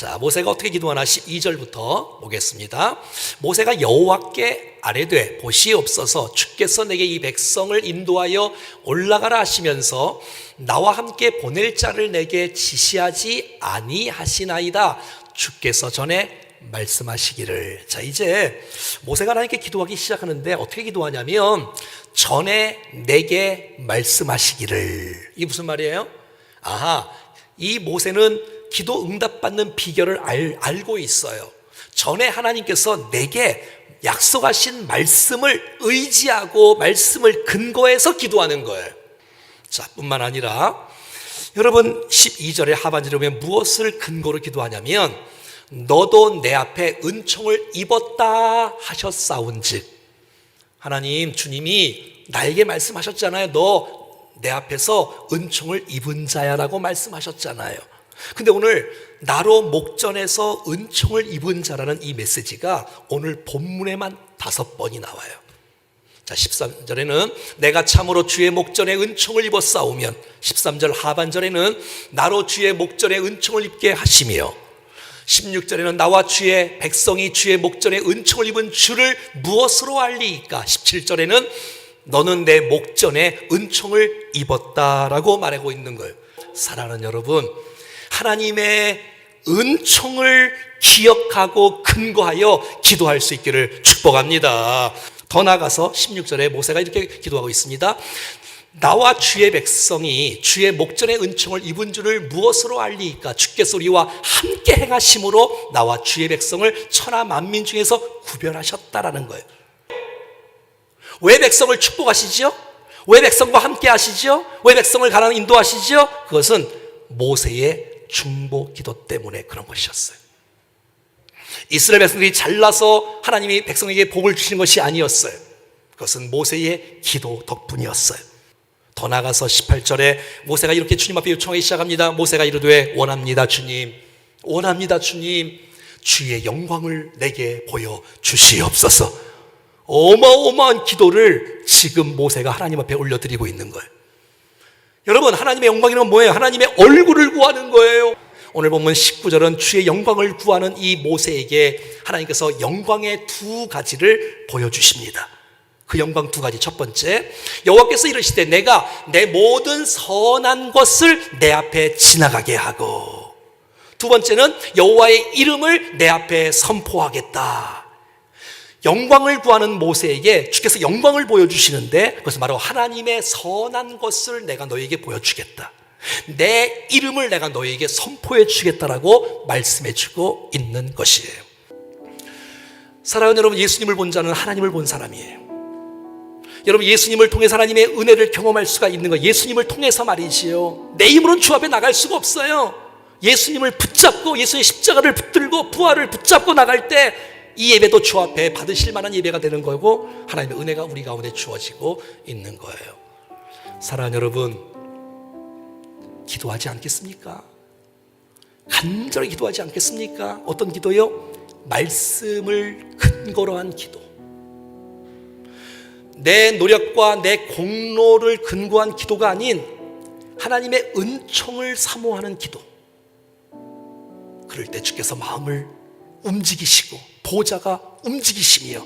자, 모세가 어떻게 기도하나 12절부터 보겠습니다. 모세가 여호와께 아뢰되 보시옵소서 주께서 내게 이 백성을 인도하여 올라가라 하시면서 나와 함께 보낼 자를 내게 지시하지 아니하시나이다. 주께서 전에 말씀하시기를. 자, 이제 모세가 하나님께 기도하기 시작하는데 어떻게 기도하냐면 전에 내게 말씀하시기를. 이게 무슨 말이에요? 아하, 이 모세는 기도 응답받는 비결을 알, 알고 있어요. 전에 하나님께서 내게 약속하신 말씀을 의지하고 말씀을 근거해서 기도하는 거예요. 자, 뿐만 아니라 여러분 12절의 하반절에 보면 무엇을 근거로 기도하냐면 너도 내 앞에 은총을 입었다 하셨사온즉 하나님 주님이 나에게 말씀하셨잖아요. 너 내 앞에서 은총을 입은 자야라고 말씀하셨잖아요. 근데 오늘 나로 목전에서 은총을 입은 자라는 이 메시지가 오늘 본문에만 다섯 번이 나와요. 자, 13절에는 내가 참으로 주의 목전에 은총을 입었사오면 13절 하반절에는 나로 주의 목전에 은총을 입게 하시며 16절에는 나와 주의 백성이 주의 목전에 은총을 입은 주를 무엇으로 알리이까? 17절에는 너는 내 목전에 은총을 입었다라고 말하고 있는 거예요. 사랑하는 여러분, 하나님의 은총을 기억하고 근거하여 기도할 수 있기를 축복합니다. 더 나아가서 16절에 모세가 이렇게 기도하고 있습니다. 나와 주의 백성이 주의 목전의 은총을 입은 줄을 무엇으로 알리이까? 주께서 우리와 함께 행하심으로 나와 주의 백성을 천하 만민 중에서 구별하셨다라는 거예요. 왜 백성을 축복하시죠? 왜 백성과 함께 하시죠? 왜 백성을 가난 인도하시죠? 그것은 모세의 중보 기도 때문에 그런 것이었어요. 이스라엘 백성들이 잘나서 하나님이 백성에게 복을 주시는 것이 아니었어요. 그것은 모세의 기도 덕분이었어요. 더 나가서 18절에 모세가 이렇게 주님 앞에 요청하기 시작합니다. 모세가 이르되 원합니다 주님. 원합니다 주님. 주의 영광을 내게 보여 주시옵소서. 어마어마한 기도를 지금 모세가 하나님 앞에 올려드리고 있는 거예요. 여러분, 하나님의 영광이란 뭐예요? 하나님의 얼굴을 구하는 거예요. 오늘 보면 19절은 주의 영광을 구하는 이 모세에게 하나님께서 영광의 두 가지를 보여주십니다. 그 영광 두 가지. 첫 번째, 여호와께서 이르시되 내가 내 모든 선한 것을 내 앞에 지나가게 하고 두 번째는 여호와의 이름을 내 앞에 선포하겠다. 영광을 구하는 모세에게 주께서 영광을 보여주시는데 그것은 바로 하나님의 선한 것을 내가 너에게 보여주겠다. 내 이름을 내가 너에게 선포해 주겠다라고 말씀해 주고 있는 것이에요. 사랑하는 여러분, 예수님을 본 자는 하나님을 본 사람이에요. 여러분, 예수님을 통해서 하나님의 은혜를 경험할 수가 있는 거예요. 예수님을 통해서 말이지요. 내 힘으로는 주 앞에 나갈 수가 없어요. 예수님을 붙잡고 예수의 십자가를 붙들고 부활을 붙잡고 나갈 때 이 예배도 주 앞에 받으실 만한 예배가 되는 거고 하나님의 은혜가 우리 가운데 주어지고 있는 거예요. 사랑하는 여러분, 기도하지 않겠습니까? 간절히 기도하지 않겠습니까? 어떤 기도요? 말씀을 근거로 한 기도. 내 노력과 내 공로를 근거한 기도가 아닌 하나님의 은총을 사모하는 기도. 그럴 때 주께서 마음을 움직이시고 보좌가 움직이시며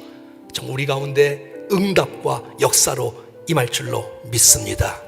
정말 우리 가운데 응답과 역사로 임할 줄로 믿습니다.